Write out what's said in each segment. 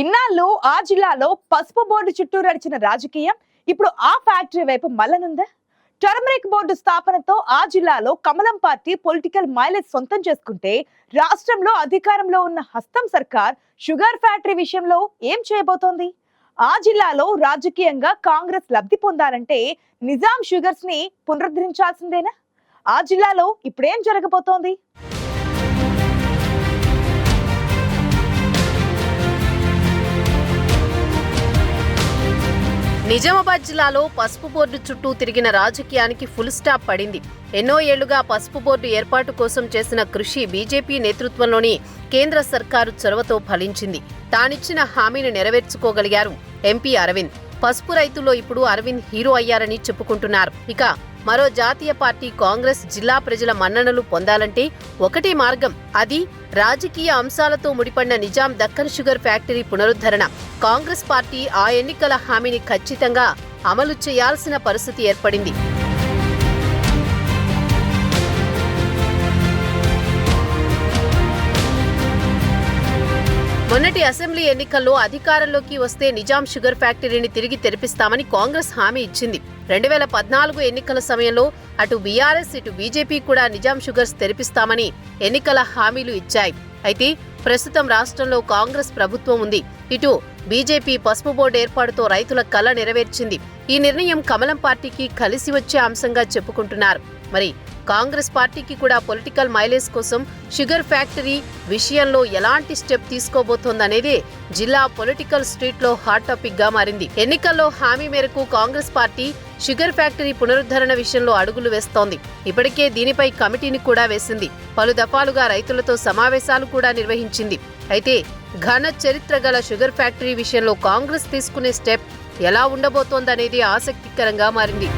ఇన్నాళ్ళు ఆ జిల్లాలో పసుపు బోర్డు చుట్టూ నడిచిన రాజకీయం ఇప్పుడు ఆ ఫ్యాక్టరీ వైపు మల్లనుందా? టర్మరిక్ బోర్డు స్థాపనతో ఆ జిల్లాలో కమలం పార్టీ పొలిటికల్ మైలేజ్ సొంతం చేసుకుంటే రాష్ట్రంలో అధికారంలో ఉన్న హస్తం సర్కార్ షుగర్ ఫ్యాక్టరీ విషయంలో ఏం చేయబోతోంది? ఆ జిల్లాలో రాజకీయంగా కాంగ్రెస్ లబ్ధి పొందాలంటే నిజాం షుగర్స్ని పునరుద్ధరించాల్సిందేనా? ఆ జిల్లాలో ఇప్పుడేం జరగబోతోంది? నిజామాబాద్ జిల్లాలో పసుపు బోర్డు చుట్టూ తిరిగిన రాజకీయానికి ఫుల్ స్టాప్ పడింది. ఎన్నో ఏళ్ళుగా పసుపు బోర్డు ఏర్పాటు కోసం చేసిన కృషి బీజేపీ నేతృత్వంలోని కేంద్ర సర్కారు చొరవతో ఫలించింది. తానిచ్చిన హామీని నెరవేర్చుకోగలిగారు ఎంపీ అరవింద్. పసుపు రైతుల్లో ఇప్పుడు అరవింద్ హీరో అయ్యారని చెప్పుకుంటున్నారు. ఇక మరో జాతీయ పార్టీ కాంగ్రెస్ జిల్లా ప్రజల మన్ననలు పొందాలంటే ఒకటే మార్గం అది రాజకీయ అంశాలతో ముడిపడిన నిజాం దక్కన్ షుగర్ ఫ్యాక్టరీ పునరుద్ధరణ. కాంగ్రెస్ పార్టీ ఆ ఎన్నికల హామీని ఖచ్చితంగా అమలు చేయాల్సిన పరిస్థితి ఏర్పడింది. మొన్నటి అసెంబ్లీ ఎన్నికల్లో అధికారంలోకి వస్తే నిజాం షుగర్ ఫ్యాక్టరీని తిరిగి తెరిపిస్తామని కాంగ్రెస్ హామీ ఇచ్చింది. రెండు వేల పద్నాలుగు ఎన్నికల సమయంలో అటు బీఆర్ఎస్ ఇటు బీజేపీ కూడా నిజాం షుగర్స్ తెరిపిస్తామని ఎన్నికల హామీలు ఇచ్చాయి. అయితే ప్రస్తుతం రాష్ట్రంలో కాంగ్రెస్ ప్రభుత్వం ఉంది. ఇటు బీజేపీ పసుపు బోర్డు ఏర్పాటుతో రైతుల కల నెరవేర్చింది. ఈ నిర్ణయం కమలం పార్టీకి కలిసి వచ్చే అంశంగా చెప్పుకుంటున్నారు. మరి కాంగ్రెస్ పార్టీకి కూడా పొలిటికల్ మైలేజ్ కోసం షుగర్ ఫ్యాక్టరీ విషయంలో ఎలాంటి స్టెప్ తీసుకోబోతోందనేదే జిల్లా పొలిటికల్ స్ట్రీట్లో హాట్ టాపిక్గా మారింది. ఎన్నికల్లో హామీ మేరకు కాంగ్రెస్ పార్టీ షుగర్ ఫ్యాక్టరీ పునరుద్ధరణ విషయంలో అడుగులు వేస్తోంది. ఇప్పటికే దీనిపై కమిటీని కూడా వేసింది. పలు దఫాలుగా రైతులతో సమావేశాలు కూడా నిర్వహించింది. అయితే ఘన చరిత్ర గల షుగర్ ఫ్యాక్టరీ విషయంలో కాంగ్రెస్ తీసుకునే స్టెప్ ఎలా ఉండబోతోందనేది ఆసక్తికరంగా మారింది.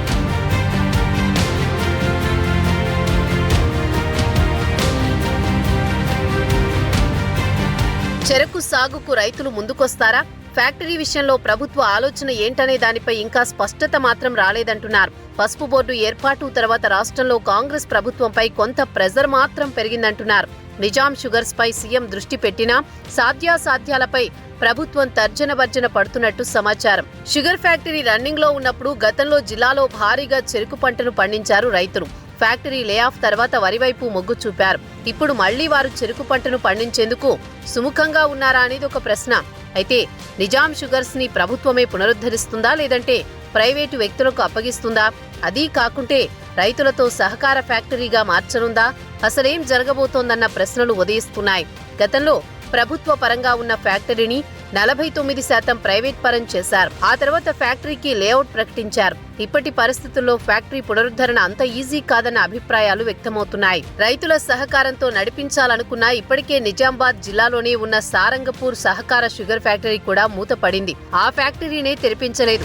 చెరకు సాగుకు రైతులు ముందుకొస్తారా? ఫ్యాక్టరీ విషయంలో ప్రభుత్వ ఆలోచన ఏంటనే దానిపై ఇంకా స్పష్టత మాత్రం రాలేదంటున్నారు. పసుపు బోర్డు ఏర్పాటు తర్వాత రాష్ట్రంలో కాంగ్రెస్ ప్రభుత్వంపై కొంత ప్రెజర్ మాత్రం పెరిగిందంటున్నారు. నిజాం షుగర్స్ పై సీఎం దృష్టి పెట్టినా సాధ్యాసాధ్యాలపై ప్రభుత్వం తర్జన భర్జన పడుతున్నట్టు సమాచారం. షుగర్ ఫ్యాక్టరీ రన్నింగ్లో ఉన్నప్పుడు గతంలో జిల్లాలో భారీగా చెరుకు పంటను పండించారు రైతులు. ఫ్యాక్టరీ లే ఆఫ్ తర్వాత వరి వైపు మొగ్గు చూపారు. ఇప్పుడు మళ్ళీ వారు చెరుకు పంటను పండించేందుకు సుముఖంగా ఉన్నారా అనేది ఒక ప్రశ్న. అయితే నిజాం షుగర్స్ని ప్రభుత్వమే పునరుద్ధరిస్తుందా లేదంటే ప్రైవేటు వ్యక్తులకు అప్పగిస్తుందా? అదీ కాకుంటే రైతులతో సహకార ఫ్యాక్టరీగా మార్చనుందా? అసలేం జరగబోతోందన్న ప్రశ్నలు ఉదయిస్తున్నాయి. గతంలో ప్రభుత్వ పరంగా ఉన్న ఫ్యాక్టరీని నలభై తొమ్మిది శాతం ప్రైవేట్ పరం చేశారు. ఆ తర్వాత ఫ్యాక్టరీకి లేఅవుట్ ప్రకటించారు. ఇప్పటి పరిస్థితుల్లో ఫ్యాక్టరీ పునరుద్ధరణ అంత ఈజీ కాదన్న అభిప్రాయాలు వ్యక్తమవుతున్నాయి. రైతుల సహకారంతో నడిపించాలనుకున్న ఇప్పటికే నిజామాబాద్ జిల్లాలోనే ఉన్న సారంగపూర్ సహకార షుగర్ ఫ్యాక్టరీ కూడా మూతపడింది. ఆ ఫ్యాక్టరీనే తెరిపించలేదు.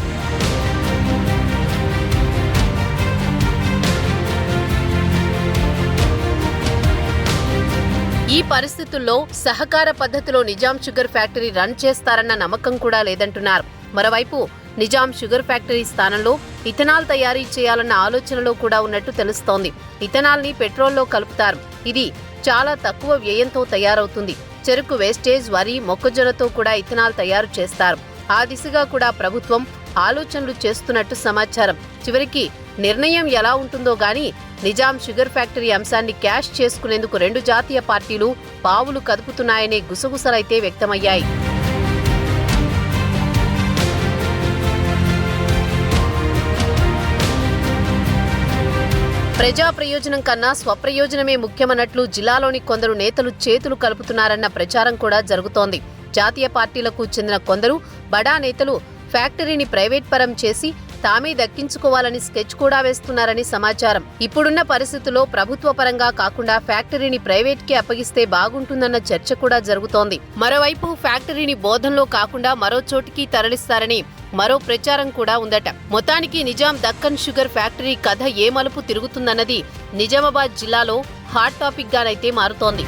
ఈ పరిస్థితుల్లో సహకార పద్ధతిలో నిజాం షుగర్ ఫ్యాక్టరీ రన్ చేస్తారన్న నమ్మకం కూడా లేదంటున్నారు. మరోవైపు నిజాం షుగర్ ఫ్యాక్టరీ స్థానంలో ఇథనాల్ తయారీ చేయాలన్న ఆలోచనలో కూడా ఉన్నట్టు తెలుస్తోంది. ఇథనాల్ని పెట్రోల్లో కలుపుతారు. ఇది చాలా తక్కువ వ్యయంతో తయారవుతుంది. చెరుకు వేస్టేజ్ వరి మొక్కజొన్నతో కూడా ఇథనాల్ తయారు చేస్తారు. ఆ దిశగా కూడా ప్రభుత్వం ఆలోచనలు చేస్తున్నట్టు సమాచారం. చివరికి నిర్ణయం ఎలా ఉంటుందో గాని నిజాం షుగర్ ఫ్యాక్టరీ అంశాన్ని క్యాష్ చేసుకునేందుకు రెండు జాతీయ పార్టీలు పావులు కదుపుతున్నాయనే గుసగుసలైతే వ్యక్తమయ్యాయి. ప్రజా ప్రయోజనం కన్నా స్వప్రయోజనమే ముఖ్యమన్నట్లు జిల్లాలోని కొందరు నేతలు చేతులు కలుపుతున్నారన్న ప్రచారం కూడా జరుగుతోంది. జాతీయ పార్టీలకు చెందిన కొందరు బడా నేతలు ఫ్యాక్టరీని ప్రైవేట్ పరం చేసి తామే దక్కించుకోవాలని స్కెచ్ కూడా వేస్తున్నారని సమాచారం. ఇప్పుడున్న పరిస్థితుల్లో ప్రభుత్వ పరంగా కాకుండా ఫ్యాక్టరీని ప్రైవేట్కి అప్పగిస్తే బాగుంటుందన్న చర్చ కూడా జరుగుతోంది. మరోవైపు ఫ్యాక్టరీని బోధనలో కాకుండా మరో చోటికి తరలిస్తారని మరో ప్రచారం కూడా ఉందట. మొత్తానికి నిజాం దక్కన్ షుగర్ ఫ్యాక్టరీ కథ ఏ మలుపు తిరుగుతుందన్నది నిజామాబాద్ జిల్లాలో హాట్ టాపిక్ గానైతే మారుతోంది.